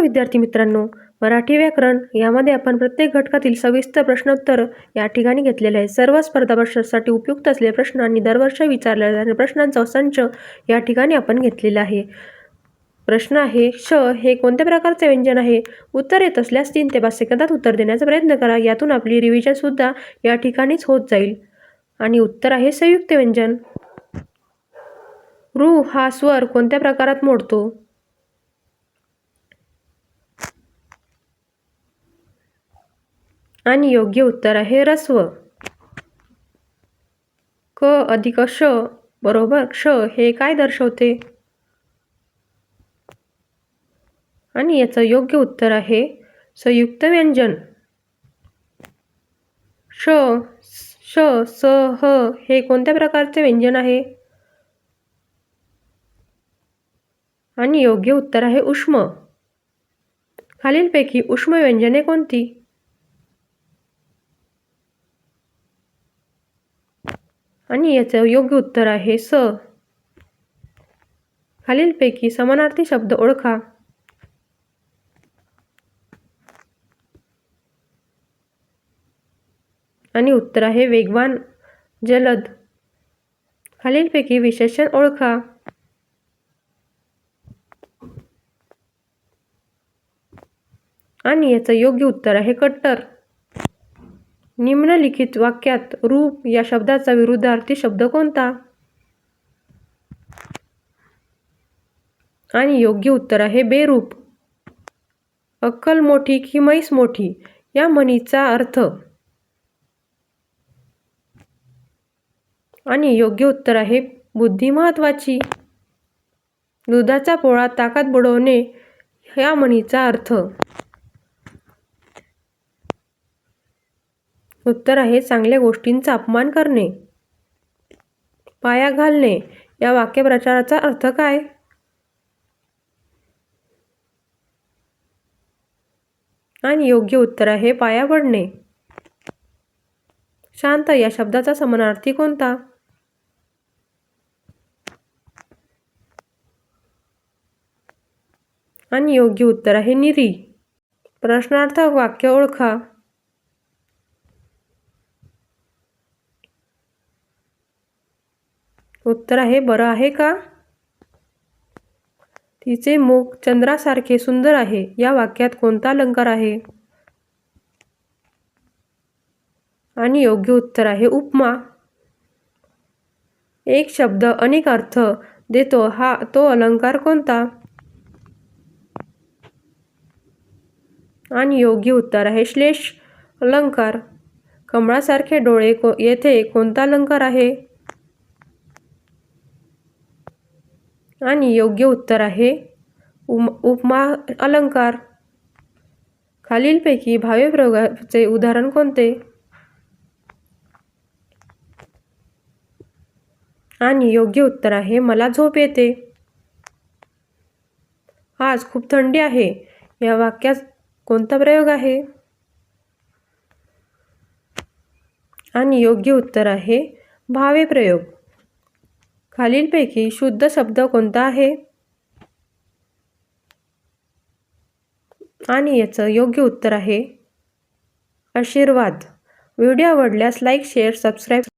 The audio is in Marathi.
नमस्कार विद्यार्थी मित्रांनो मराठी व्याकरण यामध्ये आपण प्रत्येक घटकातील सविस्तर प्रश्नोत्तर या ठिकाणी घेतलेले आहे. सर्व स्पर्धा परीक्षेसाठी उपयुक्त असलेले प्रश्न आणि दरवर्षी विचारल्या जाणाऱ्या प्रश्नांचा संच या ठिकाणी आपण घेतलेला आहे. प्रश्न आहे श हे कोणत्या प्रकारचे व्यंजन आहे? उत्तर येत असल्यास तीन ते पाच सेकंदात उत्तर देण्याचा प्रयत्न करा. यातून आपली रिव्हिजनसुद्धा या ठिकाणीच होत जाईल. आणि उत्तर आहे संयुक्त व्यंजन. रू हा स्वर कोणत्या प्रकारात मोडतो? आणि योग्य उत्तर आहे रस्व. क अधिक श बरोबर क्ष हे काय दर्शवते? आणि याचं योग्य उत्तर आहे संयुक्त व्यंजन. श श स ह हे कोणत्या प्रकारचे व्यंजन आहे? आणि योग्य उत्तर आहे उष्म. खालीलपैकी उष्म व्यंजने कोणती? आणि याचं योग्य उत्तर आहे स. खालीलपैकी समानार्थी शब्द ओळखा. आणि उत्तर आहे वेगवान जलद. खालीलपैकी विशेषण ओळखा. आणि याचं योग्य उत्तर आहे कट्टर. निम्नलिखित वाक्यात रूप या शब्दाचा विरुद्धार्थी शब्द कोणता? आणि योग्य उत्तर आहे बेरूप. अक्कल मोठी की म्हैस मोठी? या म्हणीचा अर्थ. आणि योग्य उत्तर आहे बुद्धी महत्वाची दुधाचा पोळा ताकात बुडवणे या म्हणीचा अर्थ. उत्तर आहे चांगल्या गोष्टींचा अपमान करणे. पाया घालणे. या वाक्यप्रचाराचा अर्थ काय? आणि योग्य उत्तर आहे पाया पडणे. शांत या शब्दाचा समानार्थी कोणता? आणि योग्य उत्तर आहे निरी. प्रश्नार्थ वाक्य ओळखा. उत्तर आहे बरं आहे का? तिचे मुख चंद्रासारखे सुंदर आहे. या वाक्यात कोणता अलंकार आहे? आणि योग्य उत्तर आहे उपमा. एक शब्द अनेक अर्थ देतो. हा तो अलंकार कोणता? आणि योग्य उत्तर आहे श्लेष अलंकार. कमळासारखे डोळे को येथे कोणता अलंकार आहे? आणि योग्य उत्तर आहे. उम उपमा अलंकार. खालीलपैकी भाव्यप्रयोगाचे उदाहरण कोणते? आणि योग्य उत्तर आहे मला झोप येते. आज खूप थंडी आहे. या वाक्यात कोणता प्रयोग आहे? आणि योग्य उत्तर आहे भावे प्रयोग. खालीलपैकी शुद्ध शब्द कोणता आहे? आणि याचं योग्य उत्तर आहे आशीर्वाद. व्हिडिओ आवडल्यास लाईक शेअर सबस्क्राईब